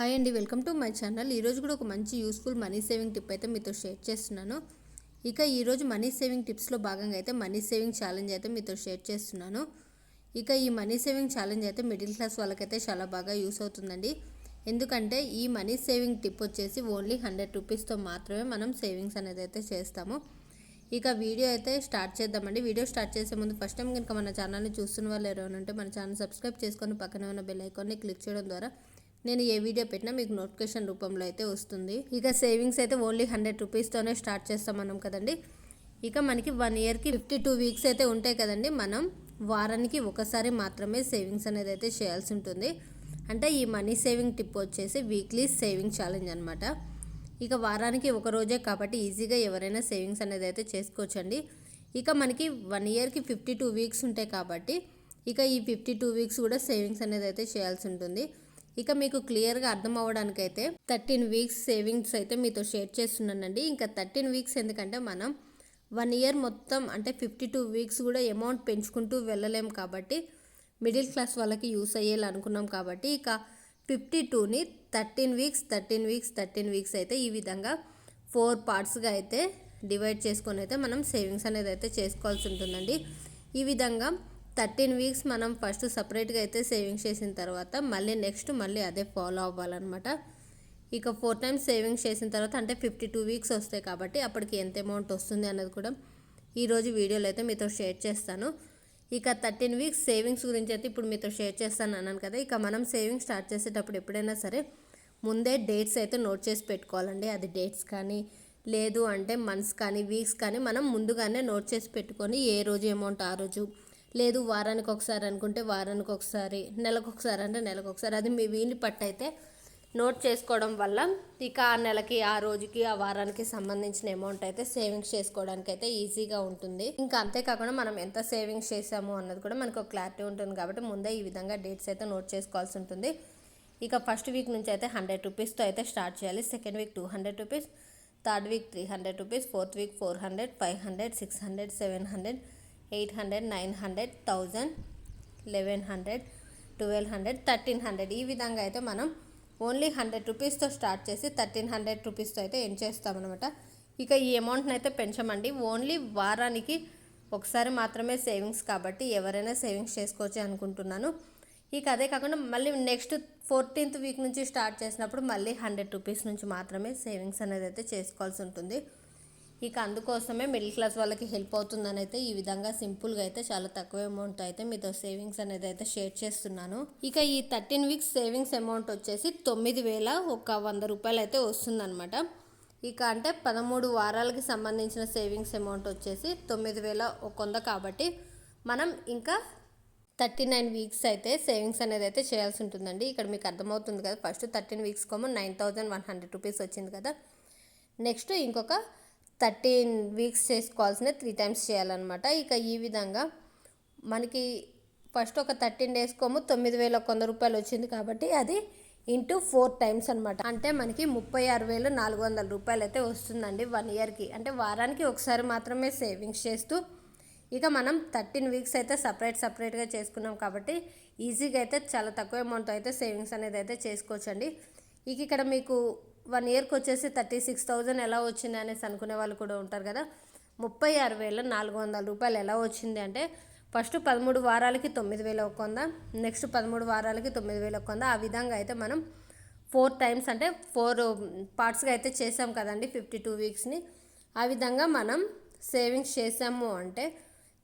Hi అండి welcome to my channel. ఈరోజు కూడా ఒక మంచి యూస్ఫుల్ మనీ సేవింగ్ టిప్ అయితే మీతో షేర్ చేస్తున్నాను. ఇక ఈరోజు మనీ సేవింగ్ టిప్స్లో భాగంగా అయితే మనీ సేవింగ్ ఛాలెంజ్ అయితే మీతో షేర్ చేస్తున్నాను. ఇక ఈ మనీ సేవింగ్ ఛాలెంజ్ అయితే మిడిల్ క్లాస్ వాళ్ళకైతే చాలా బాగా యూస్ అవుతుందండి. ఎందుకంటే ఈ మనీ సేవింగ్ టిప్ వచ్చేసి ఓన్లీ హండ్రెడ్ రూపీస్తో మాత్రమే మనం సేవింగ్స్ అనేది అయితే చేస్తాము. ఇక వీడియో అయితే స్టార్ట్ చేద్దామండి. వీడియో స్టార్ట్ చేసే ముందు ఫస్ట్ టైం కనుక మన ఛానల్ని చూస్తున్న వాళ్ళు ఎవరైనా ఉంటే మన ఛానల్ సబ్స్క్రైబ్ చేసుకొని పక్కనే ఉన్న బెల్ ఐకాన్ని క్లిక్ చేయడం ద్వారా నేను ఏ వీడియో పెట్టినా మీకు నోటిఫికేషన్ రూపంలో అయితే వస్తుంది. ఇక సేవింగ్స్ అయితే ఓన్లీ హండ్రెడ్ రూపీస్తోనే స్టార్ట్ చేస్తాం మనం కదండి. ఇక మనకి వన్ ఇయర్కి ఫిఫ్టీ టూ వీక్స్ అయితే ఉంటాయి కదండి. మనం వారానికి ఒకసారి మాత్రమే సేవింగ్స్ అనేది అయితే చేయాల్సి ఉంటుంది. అంటే ఈ మనీ సేవింగ్ టిప్ వచ్చేసి వీక్లీ సేవింగ్ ఛాలెంజ్ అనమాట ఇక వారానికి ఒక రోజే కాబట్టి ఈజీగా ఎవరైనా సేవింగ్స్ అనేది అయితే చేసుకోవచ్చండి. ఇక మనకి వన్ ఇయర్కి ఫిఫ్టీ టూ వీక్స్ ఉంటాయి కాబట్టి ఇక ఈ ఫిఫ్టీ టూ వీక్స్ కూడా సేవింగ్స్ అనేది అయితే చేయాల్సి ఉంటుంది. ఇక మీకు క్లియర్గా అర్థం అవ్వడానికైతే థర్టీన్ వీక్స్ సేవింగ్స్ అయితే మీతో షేర్ చేస్తున్నానండి. ఇంకా థర్టీన్ వీక్స్ ఎందుకంటే మనం వన్ ఇయర్ మొత్తం అంటే ఫిఫ్టీ టూ వీక్స్ కూడా అమౌంట్ పెంచుకుంటూ వెళ్ళలేం కాబట్టి మిడిల్ క్లాస్ వాళ్ళకి యూస్ అయ్యేలా అనుకున్నాం కాబట్టి ఇక ఫిఫ్టీ టూని thirteen weeks thirteen weeks thirteen weeks అయితే ఈ విధంగా ఫోర్ పార్ట్స్గా అయితే డివైడ్ చేసుకొని అయితే మనం సేవింగ్స్ అనేది అయితే చేసుకోవాల్సి ఉంటుందండి. ఈ విధంగా థర్టీన్ వీక్స్ మనం ఫస్ట్ సపరేట్గా అయితే సేవింగ్స్ చేసిన తర్వాత మళ్ళీ నెక్స్ట్ మళ్ళీ అదే ఫాలో అవ్వాలన్నమాట. ఇక ఫోర్ టైమ్స్ సేవింగ్స్ చేసిన తర్వాత అంటే ఫిఫ్టీ టూ వీక్స్ వస్తాయి కాబట్టి అప్పటికి ఎంత అమౌంట్ వస్తుంది అన్నది కూడా ఈరోజు వీడియోలో అయితే మీతో షేర్ చేస్తాను. ఇక థర్టీన్ వీక్స్ సేవింగ్స్ గురించి అయితే ఇప్పుడు మీతో షేర్ చేస్తాను అన్నాను కదా. ఇక మనం సేవింగ్స్ స్టార్ట్ చేసేటప్పుడు ఎప్పుడైనా సరే ముందే డేట్స్ అయితే నోట్ చేసి పెట్టుకోవాలండి. అది డేట్స్ కానీ లేదు అంటే మంత్స్ కానీ వీక్స్ కానీ మనం ముందుగానే నోట్ చేసి పెట్టుకొని ఏ రోజు అమౌంట్ ఆ రోజు లేదు వారానికి ఒకసారి అనుకుంటే వారానికి ఒకసారి నెలకు ఒకసారి అంటే నెలకు ఒకసారి అది మీ వీలు పట్టయితే నోట్ చేసుకోవడం వల్ల ఇక ఆ నెలకి ఆ రోజుకి ఆ వారానికి సంబంధించిన అమౌంట్ అయితే సేవింగ్స్ చేసుకోవడానికి అయితే ఈజీగా ఉంటుంది. ఇంకా అంతేకాకుండా మనం ఎంత సేవింగ్స్ చేసాము అన్నది కూడా మనకు క్లారిటీ ఉంటుంది కాబట్టి ముందే ఈ విధంగా డేట్స్ అయితే నోట్ చేసుకోవాల్సి ఉంటుంది. ఇక ఫస్ట్ వీక్ నుంచి అయితే హండ్రెడ్ రూపీస్తో అయితే స్టార్ట్ చేయాలి. Second week two hundred rupees third week three hundred rupees fourth week four hundred five hundred six hundred seven hundred eight hundred nine hundred thousand eleven hundred twelve hundred thirteen hundred. ఈ విధంగా అయితే మనం only hundred రూపీస్తో start చేసి thirteen hundred రూపీస్తో అయితే ఏం చేస్తామన్నమాట ఇక ఈ అమౌంట్ని అయితే పెంచమండి. ఓన్లీ వారానికి ఒకసారి మాత్రమే సేవింగ్స్ కాబట్టి ఎవరైనా సేవింగ్స్ చేసుకోవచ్చు అనుకుంటున్నాను. ఇక అదే కాకుండా మళ్ళీ నెక్స్ట్ ఫోర్టీన్త్ వీక్ నుంచి స్టార్ట్ చేసినప్పుడు మళ్ళీ హండ్రెడ్ రూపీస్ నుంచి మాత్రమే సేవింగ్స్ అనేది అయితే చేసుకోవాల్సి ఉంటుంది. ఇక అందుకోసమే మిడిల్ క్లాస్ వాళ్ళకి హెల్ప్ అవుతుందని అయితే ఈ విధంగా సింపుల్గా అయితే చాలా తక్కువ అమౌంట్ అయితే మీతో సేవింగ్స్ అనేది అయితే షేర్ చేస్తున్నాను. ఇక ఈ థర్టీన్ వీక్స్ సేవింగ్స్ అమౌంట్ వచ్చేసి తొమ్మిది వేల ఒక వంద రూపాయలు అయితే వస్తుందన్నమాట. ఇక అంటే పదమూడు వారాలకి సంబంధించిన సేవింగ్స్ అమౌంట్ వచ్చేసి తొమ్మిది వేల ఒక వంద కాబట్టి మనం ఇంకా థర్టీ నైన్ వీక్స్ అయితే సేవింగ్స్ అనేది అయితే చేయాల్సి ఉంటుందండి. ఇక్కడ మీకు అర్థమవుతుంది కదా first thirteen weeks కోమో nine thousand one hundred rupees వచ్చింది కదా. నెక్స్ట్ ఇంకొక థర్టీన్ వీక్స్ చేసుకోవాల్సిన త్రీ టైమ్స్ చేయాలన్నమాట. ఇక ఈ విధంగా మనకి ఫస్ట్ ఒక థర్టీన్ డేస్ కోము తొమ్మిది వేల వంద రూపాయలు వచ్చింది కాబట్టి అది ఇంటూ ఫోర్ టైమ్స్ అనమాట అంటే మనకి ముప్పై ఆరు వేలు నాలుగు వందల రూపాయలు అయితే వస్తుందండి వన్ ఇయర్కి. అంటే వారానికి ఒకసారి మాత్రమే సేవింగ్స్ చేస్తూ ఇక మనం థర్టీన్ వీక్స్ అయితే సపరేట్ సపరేట్గా చేసుకున్నాం కాబట్టి ఈజీగా అయితే చాలా తక్కువ అమౌంట్ అయితే సేవింగ్స్ అనేది అయితే చేసుకోవచ్చండి. ఇక ఇక్కడ మీకు వన్ ఇయర్కి వచ్చేసి థర్టీ సిక్స్ థౌజండ్ ఎలా వచ్చింది అనేసి అనుకునే వాళ్ళు కూడా ఉంటారు కదా. ముప్పై ఆరు వేల నాలుగు వందల రూపాయలు ఎలా వచ్చింది అంటే ఫస్ట్ పదమూడు వారాలకి తొమ్మిది వేల ఒక వంద నెక్స్ట్ పదమూడు వారాలకి తొమ్మిది వేల ఒక వంద. ఆ విధంగా అయితే మనం ఫోర్ టైమ్స్ అంటే ఫోర్ పార్ట్స్గా అయితే చేసాం కదండి ఫిఫ్టీ టూ వీక్స్ని. ఆ విధంగా మనం సేవింగ్స్ చేసాము అంటే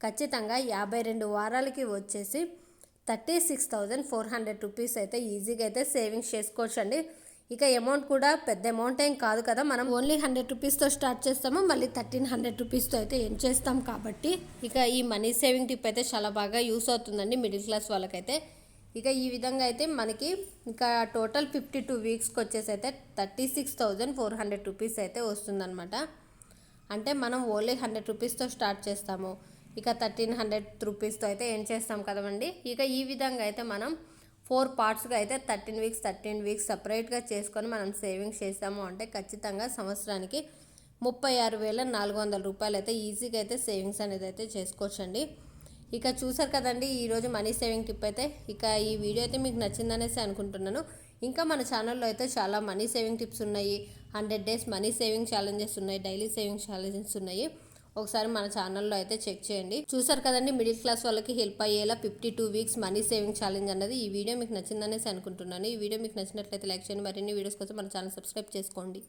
ఖచ్చితంగా యాభై రెండు వారాలకి వచ్చేసి thirty six thousand four hundred rupees అయితే ఈజీగా అయితే సేవింగ్స్ చేసుకోవచ్చు అండి ఇక అమౌంట్ కూడా పెద్ద అమౌంట్ ఏం కాదు కదా మనం ఓన్లీ హండ్రెడ్ రూపీస్తో స్టార్ట్ చేస్తాము మళ్ళీ థర్టీన్ హండ్రెడ్ రూపీస్తో అయితే ఏం చేస్తాం కాబట్టి. ఇక ఈ మనీ సేవింగ్ టిప్ అయితే చాలా బాగా యూస్ అవుతుందండి మిడిల్ క్లాస్ వాళ్ళకైతే. ఇక ఈ విధంగా అయితే మనకి ఇంకా టోటల్ ఫిఫ్టీ టూ వీక్స్కి వచ్చేసి అయితే thirty six thousand four hundred rupees అయితే వస్తుందన్నమాట. అంటే మనం ఓన్లీ హండ్రెడ్ రూపీస్తో స్టార్ట్ చేస్తాము. ఇక థర్టీన్ హండ్రెడ్ రూపీస్తో అయితే ఏం చేస్తాం కదండి ఇక ఈ విధంగా అయితే మనం ఫోర్ పార్ట్స్గా అయితే థర్టీన్ వీక్స్ థర్టీన్ వీక్స్ సపరేట్గా చేసుకొని మనం సేవింగ్స్ చేసాము అంటే ఖచ్చితంగా సంవత్సరానికి ముప్పై ఆరు వేల నాలుగు వందల రూపాయలు అయితే ఈజీగా అయితే సేవింగ్స్ అనేది అయితే చేసుకోవచ్చండి. ఇక చూసారు కదండి ఈరోజు మనీ సేవింగ్ టిప్ అయితే. ఇక ఈ వీడియో అయితే మీకు నచ్చిందనేసి అనుకుంటున్నాను. ఇంకా మన ఛానల్లో అయితే చాలా మనీ సేవింగ్ టిప్స్ ఉన్నాయి. Hundred days money saving challenges ఉన్నాయి డైలీ సేవింగ్ ఛాలెంజెస్ ఉన్నాయి. ఒకసారి మన ఛానల్లో అయితే చెక్ చేయండి. చూసారు కదండి మిడిల్ క్లాస్ వాళ్ళకి హెల్ప్ అయ్యేలా fifty two weeks money saving challenge అన్నది ఈ వీడియో మీకు నచ్చిందనేసి అనుకుంటున్నాను. ఈ వీడియో మీకు నచ్చినట్లయితే లైక్ చేయండి. మరిన్ని వీడియోస్ కోసం మన ఛానల్ సబ్స్క్రైబ్ చేసుకోండి.